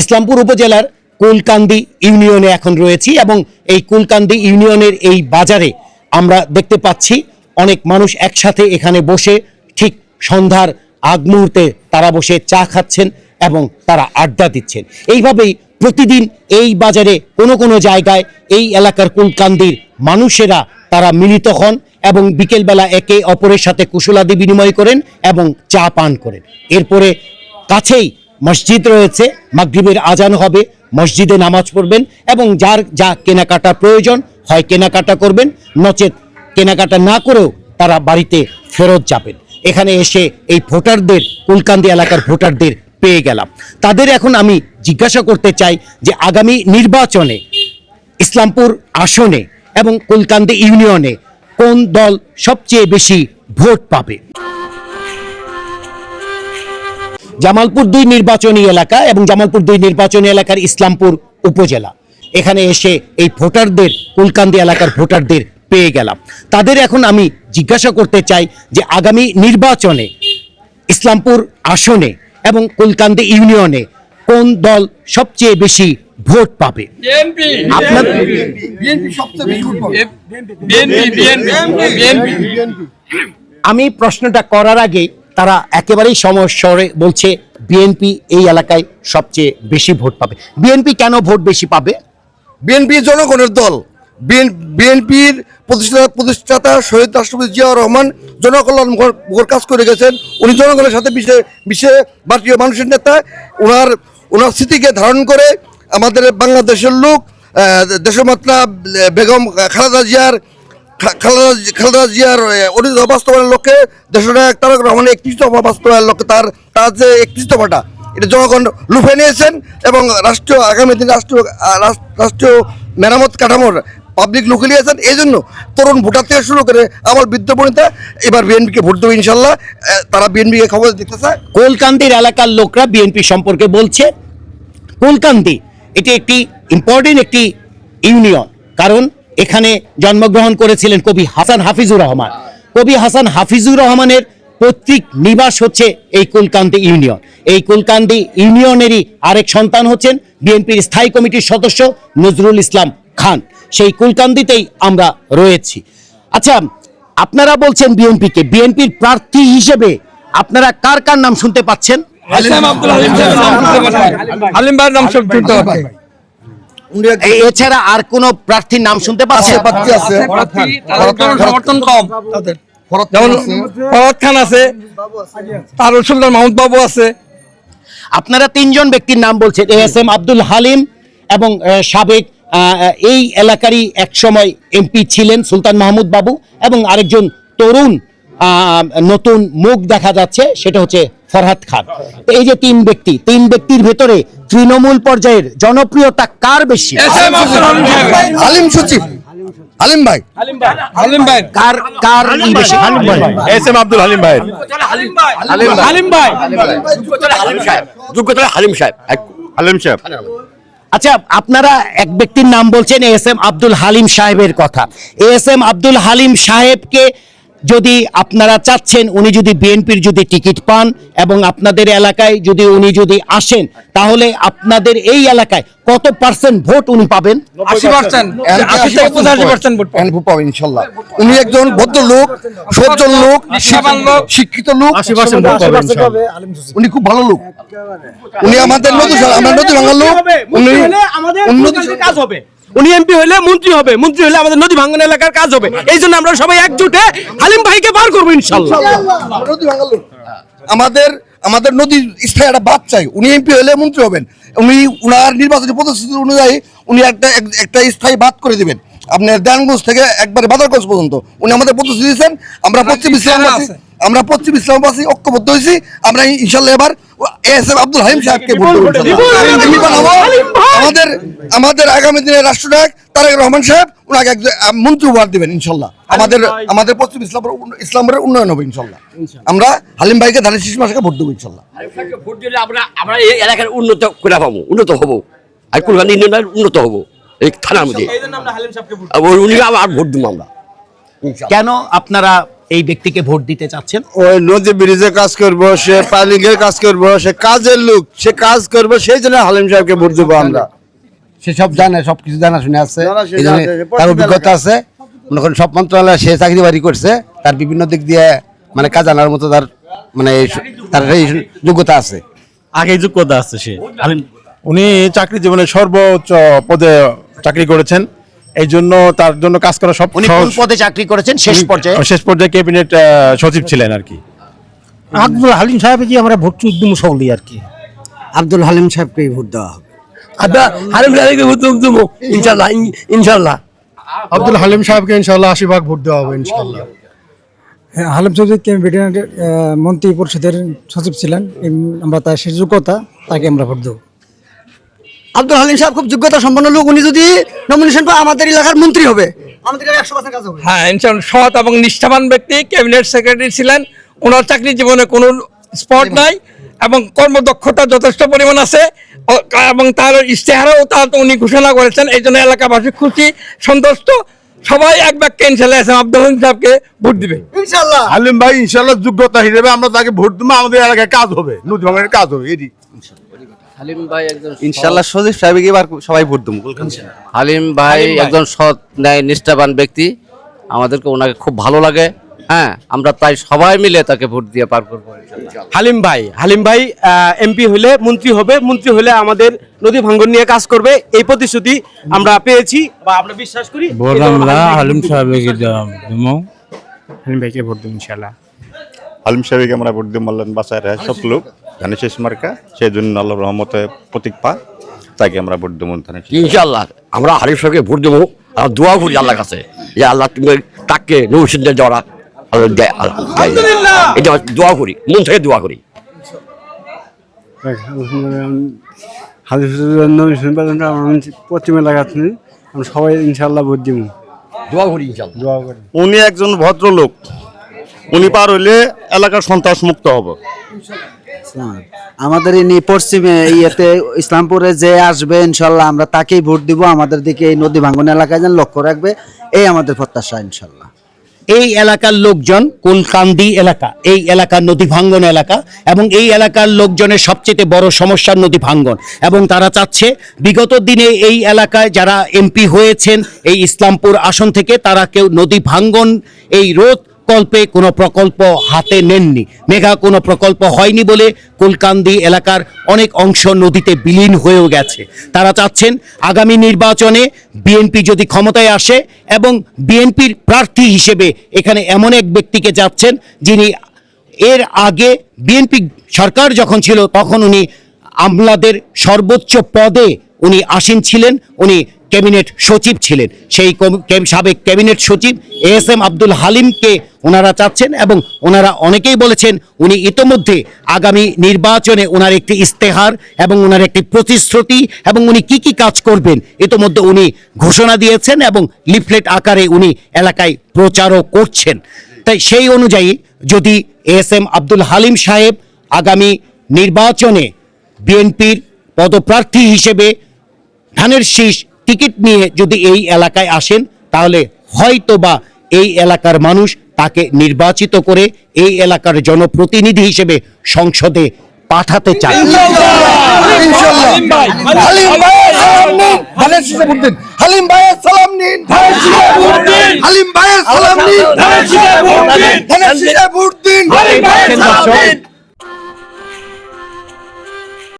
ইসলামপুর উপজেলার কুলকান্দি ইউনিয়নে এখন রয়েছি এবং এই কুলকান্দি ইউনিয়নের এই বাজারে আমরা দেখতে পাচ্ছি অনেক মানুষ একসাথে এখানে বসে ঠিক সন্ধ্যার আগ মুহূর্তে তারা বসে চা খাচ্ছেন এবং তারা আড্ডা দিচ্ছেন। এইভাবেই প্রতিদিন এই বাজারে কোনো কোনো জায়গায় এই এলাকার কুলকান্দির মানুষেরা তারা মিলিত হন এবং বিকেলবেলা একে অপরের সাথে কুশলাদি বিনিময় করেন এবং চা পান করেন। এরপরে কাছেই মসজিদ রয়েছে, মাগরিবের আজান হবে, মসজিদে নামাজ পড়বেন এবং যার যা কেনাকাটা প্রয়োজন হয় কেনাকাটা করবেন, নচেত কেনাকাটা না করেও তারা বাড়িতে ফেরত যাবেন। এখানে এসে এই ভোটারদের, কুলকান্দি এলাকার ভোটারদের পেয়ে গেলাম। তাদের এখন আমি জিজ্ঞাসা করতে চাই যে আগামী নির্বাচনে ইসলামপুর আসনে এবং কুলকান্দি ইউনিয়নে কোন দল সবচেয়ে বেশি ভোট পাবে? জামালপুর দুই নির্বাচনী এলাকা এবং জামালপুর দুই নির্বাচনী এলাকার ইসলামপুর উপজেলা। এখানে এসে এই ভোটারদের কুলকান্দি এলাকার ভোটারদের পেয়ে গেলাম। তাদের এখন আমি জিজ্ঞাসা করতে চাই যে আগামী নির্বাচনে ইসলামপুর আসনে এবং কুলকান্দি ইউনিয়নে কোন দল সবচেয়ে বেশি ভোট পাবে? আপনার বিএনপি সবচেয়ে বেশি ভোট পাবে। বিএনপি বিএনপি বিএনপি। আমি প্রশ্নটা করার আগে তারা একেবারেই সমস্যরে বলছে বিএনপি এই এলাকায় সবচেয়ে বেশি ভোট পাবে। বিএনপি কেন ভোট বেশি পাবে? বিএনপি জনগণের দল। বিএনপির প্রতিষ্ঠাতা প্রতিষ্ঠাতা শহীদ রাষ্ট্রপতি জিয়াউর রহমান জনকল্যাণ মুখর কাজ করে গেছেন। উনি জনগণের সাথে বিশ্বে বিশ্বে ভারতীয় মানুষের নেতা ওনার ওনার স্মৃতিকে ধারণ করে আমাদের বাংলাদেশের লোক দেশমাত্রা বেগম খালেদা জিয়ার খালেদা জিয়ার অনিত বাস্তবায়নের লক্ষ্যে দেশনায়ক তারক রহমানের একত্রিশ দফা বাস্তবায়নের লক্ষ্যে তার তার যে একত্রিশ দফাটা, এটা জনগণ লুফে নিয়েছেন এবং রাষ্ট্রীয়, আগামী দিন রাষ্ট্রীয় রাষ্ট্রীয় মেরামত কাঠামোর পাবলিক লুকে নিয়েছেন। এই জন্য তরুণ ভোটার থেকে শুরু করে আমার বৃদ্ধ বনিতা, এবার বিএনপিকে ভোট দেবে ইনশাল্লাহ। তারা বিএনপিকে খবর দিতে চায় কোলকান্দির এলাকার লোকরা বিএনপি সম্পর্কে বলছে, কোলকান্দি এটি একটি ইম্পর্টেন্ট একটি ইউনিয়ন। কারণ এখানে জন্মগ্রহণ করেছিলেন কবি হাসান হাফিজুর রহমান। কবি হাসান হাফিজুর রহমানের পৈতৃক নিবাস হচ্ছে এই কুলকান্দি ইউনিয়ন। এই কুলকান্দি ইউনিয়নেরই আরেক সন্তান হচ্ছেন বিএনপির স্থায়ী কমিটির সদস্য নজরুল ইসলাম খান। সেই কুলকান্দিতেই আমরা রয়েছি। আচ্ছা আপনারা বলছেন বিএনপিকে। বিএনপির প্রার্থী হিসেবে আপনারা কার কার নাম শুনতে পাচ্ছেন? হালিম পাচ্ছেন ভাইয়ের নাম শুনতে পাচ্ছেন এছাড়া আর কোন প্রার্থীর নাম শুনতে পাচ্ছেন? প্রার্থী আছে। সমর্থন কম। যেমন ফরহাদ খান আছে। তার সুলতান মাহমুদ বাবু আছে। আপনারা তিনজন ব্যক্তির নাম বলছেন এ এস এম আব্দুল হালিম এবং আহ, সাবেক আহ, এই এলাকারই এক সময় এমপি ছিলেন সুলতান মাহমুদ বাবু এবং আরেকজন তরুণ আহ, নতুন মুখ দেখা যাচ্ছে সেটা হচ্ছে ফরহাদ খান। এই যে তিন ব্যক্তি তিন ব্যক্তির ভেতরে তৃণমূল পর্যায়ের জনপ্রিয়তা কার বেশি? এস এম আব্দুল হালিম সাহেব। হালিম সচিব। হালিম ভাই। হালিম ভাই। কার কার ই বেশি? হালিম ভাই। এস এম আব্দুল হালিম ভাই। হালিম ভাই। যোগ্যতা হালিম সাহেব। হালিম সাহেব। আচ্ছা আপনারা এক ব্যক্তির নাম বলছেন এস এম আব্দুল হালিম সাহেবের কথা। এস এম আব্দুল হালিম সাহেবকে যদি আপনারা চাচ্ছেন উনি যদি বিএনপির যদি টিকিট পান এবং আপনাদের এলাকায় যদি উনি যদি আসেন তাহলে আপনাদের এই এলাকায় কত পার্সেন্ট ভোট উনি পাবেন? ইনশাল্লাহ। উনি একজন ভদ্র লোক সজ্জন লোক শিক্ষিত লোক উনি খুব ভালো লোক। উনি আমাদের আমরা নদী ভাঙার লোক। উনি উন্নতি কাজ হবে। উনি এমপি হলে মন্ত্রী হবে মন্ত্রী হলে আমাদের নদী ভাঙ্গন এলাকার কাজ হবে। এই জন্য আমরা সবাই একজুটে হালিম ভাইকে বার করব ইনশাল্লাহ। নদী আমাদের আমাদের নদীর স্থায়ী একটা বাদ চাই। উনি এমপি হলে মন্ত্রী হবেন। উনি উনার নির্বাচনী প্রতিশ্রুতি অনুযায়ী উনি একটা একটা স্থায়ী বাদ করে দিবেন। আপনার দেয়ানগঞ্জ থেকে একবারে বাদারগঞ্জ পর্যন্ত। উনি আমাদের প্রতিশ্রুতি দিয়েছেন। আমরা পশ্চিম ইসলামবাসী আমরা পশ্চিম ইসলামবাসী ঐক্যবদ্ধ হয়েছি। আমরা ইনশাল্লাহ এবার এস এম আব্দুল হালিম সাহেবকে ভোট। আমাদের আমাদের আগামী দিনের রাষ্ট্রনায়ক তারেক রহমান সাহেব ওনাকে মন্ত্রী উপহার দিবেন ইনশাল্লাহ। আমাদের আমাদের পশ্চিম ইসলাম ইসলামের উন্নয়ন হবে ইনশাল্লাহ। আমরা হালিম ভাইকে ধানের শিশু মাসকে ভোট দেবো ইনশাল্লাহ। ভোট দিলে আমরা আমরা এই এলাকার উন্নত করে পাবো উন্নত হব। আর ইউনিয়নের উন্নত হব এই থানার মধ্যে। উনি আবার ভোট দেবো আমরা। কেন আপনারা এই ব্যক্তিকে ভোট দিতে চাচ্ছেন? ওই নদী ব্রিজে কাজ করব সে পাইলিং এর কাজ করব সে কাজের লোক সে কাজ করবে সেই জন্য হালিম সাহেবকে ভোট দেবো আমরা। সে সব জানে সব কিছু জানা শুনে আছে। তার অভিজ্ঞতা আছে। মনে করেন সব মন্ত্রণালয়ে সে চাকরি বাড়ি করছে তার বিভিন্ন দিক দিয়ে মানে কাজ আনার মতো তার মানে তার এই যোগ্যতা আছে। আগে যোগ্যতা আছে সে। উনি চাকরি জীবনে সর্বোচ্চ পদে চাকরি করেছেন। এই জন্য তার জন্য কাজ করা সব উনি কোন পদে চাকরি করেছেন? শেষ পর্যায়ে? শেষ পর্যায়ে ক্যাবিনেট সচিব ছিলেন আর কি। আব্দুল হালিম সাহেব কি আমরা ভোট উদ্যম সকলি আর কি। আব্দুল হালিম সাহেবকে ভোট দেওয়া হবে। হালিম ভাইকে ভোট দেবো ইনশাল্লাহ ইনশাল্লাহ আব্দুল হালিম সাহেবকে ইনশাল্লাহ আশি ভাগ ভোট দেওয়া হবে ইনশাল্লাহ হ্যাঁ, হালিম চৌধুরী ক্যাবিনেটের মন্ত্রী পরিষদের সচিব ছিলেন আমরা তার সে যোগ্যতা তাকে আমরা ভোট দেবো। আব্দুল হালিম সাহেব খুব যোগ্যতা সম্পন্ন লোক উনি যদি নমিনেশন পায় আমাদের এলাকার মন্ত্রী হবে। আমাদের একশো পার্সেন্ট কাজ হবে। হ্যাঁ সৎ এবং নিষ্ঠাবান ব্যক্তি ক্যাবিনেট সেক্রেটারি ছিলেন। ওনার চাকরি জীবনে কোনো স্পট নাই এবং কর্মদক্ষতা যথেষ্ট পরিমাণ আছে এবং তার ইশতেহারও তার উনি ঘোষণা করেছেন। এই জন্য এলাকাবাসী খুশি সন্তুষ্ট। সবাই এক বাক্যে ইনশাল্লাহ এম আব্দুল হালিম সাহেবকে ভোট দিবে। ইনশাল্লাহ হালিম ভাই ইনশাল্লাহ যোগ্যতা হিসেবে আমরা তাকে ভোট দেবো আমাদের এলাকায় কাজ হবে নদী ভাঙনের কাজ হবে এটি। ইনশাল্লাহ সজীব সাহেবকে এবার সবাই ভোট দেবো হালিম ভাই একজন সৎ ন্যায় নিষ্ঠাবান ব্যক্তি। আমাদেরকে ওনাকে খুব ভালো লাগে। হ্যাঁ আমরা তাই সবাই মিলে তাকে ভোট দিয়ে পার করব হালিম ভাই হালিম ভাই এমপি হলে মন্ত্রী হবে। মন্ত্রী হলে আমাদের নদী ভাঙ্গন নিয়ে কাজ করবে। এই প্রতিশ্রুতি আমরা পেয়েছি। বা আমরা বিশ্বাস করি ভোট আমরা হালিম সাহেবকে দেবো। হালিম ভাইকে ভোট দেবো ইনশাল্লাহ হালিম সাহেবকে আমরা ভোট দিব মাল্লান বাসায় সব লোক। ধানের শেষ মার্কা সেই জন্য আল্লাহ রহমতে প্রতীক পা তাকে আমরা ভোট দেবো ধানের শীষ। ইনশাআল্লাহ আমরা হারিফ সাহেবকে ভোট দেবো আর দোয়া করি আল্লাহর কাছে যে আল্লাহ তুমি তাকে নৌসিন্দে জড়া দেয় আল্লাহ এটা দোয়া করি মন থেকে দোয়া করি। আমরা সবাই ইনশাল্লাহ ভোট দিব দোয়া করি ইনশাআল্লাহ। উনি একজন ভদ্রলোক। উনি পার হইলে এলাকার সন্ত্রাস মুক্ত হবে। আমাদের ইনি পশ্চিমে ইয়েতে ইসলামপুরে যে আসবে ইনশাল্লাহ আমরা তাকেই ভোট দিব। আমাদের দিকে এই নদী ভাঙ্গন এলাকায় যেন লক্ষ্য রাখবে এই আমাদের প্রত্যাশা ইনশাল্লাহ। এই এলাকার লোকজন কুলকান্দি এলাকা? এই এলাকার নদী ভাঙ্গন এলাকা এবং এই এলাকার লোকজনের সবচেয়ে বড় সমস্যা নদী ভাঙ্গন। এবং তারা চাচ্ছে বিগত দিনে এই এলাকায় যারা এমপি হয়েছেন এই ইসলামপুর আসন থেকে তারা কেউ নদী ভাঙ্গন এই রোধ কল্পে কোনো প্রকল্প হাতে নেননি। মেঘা, কোনো প্রকল্প হয়নি বলে কুলকান্দি এলাকার অনেক অংশ নদীতে বিলীন হয়েও গেছে। তারা চাচ্ছেন আগামী নির্বাচনে বিএনপি যদি ক্ষমতায় আসে এবং বিএনপির প্রার্থী হিসেবে এখানে এমন এক ব্যক্তিকে যাচ্ছেন যিনি এর আগে বিএনপি সরকার যখন ছিল তখন উনি আমলাদের সর্বোচ্চ পদে উনি আসীন ছিলেন। উনি ক্যাবিনেট সচিব ছিলেন। সেই সাবেক ক্যাবিনেট সচিব এস এম আব্দুল হালিমকে ওনারা চাচ্ছেন এবং ওনারা অনেকেই বলেছেন উনি ইতোমধ্যে আগামী নির্বাচনে ওনার একটি ইস্তেহার এবং ওনার একটি প্রতিশ্রুতি এবং উনি কি কি কাজ করবেন ইতোমধ্যে উনি ঘোষণা দিয়েছেন এবং লিফলেট আকারে উনি এলাকায় প্রচারও করছেন। তাই সেই অনুযায়ী যদি এস এম আব্দুল হালিম সাহেব আগামী নির্বাচনে বিএনপির পদপ্রার্থী হিসেবে ধানের শীষ টিকিট নিয়ে যদি এই এলাকায় আসেন তাহলে হয়তোবা এই এলাকার মানুষ তাকে নির্বাচিত করে এই এলাকার জনপ্রতিনিধি হিসেবে সংসদে পাঠাতে হালিম ভাইয়ের সালাম নিন। হালিম ভাইয়ের সালাম নিন। ভোট দিন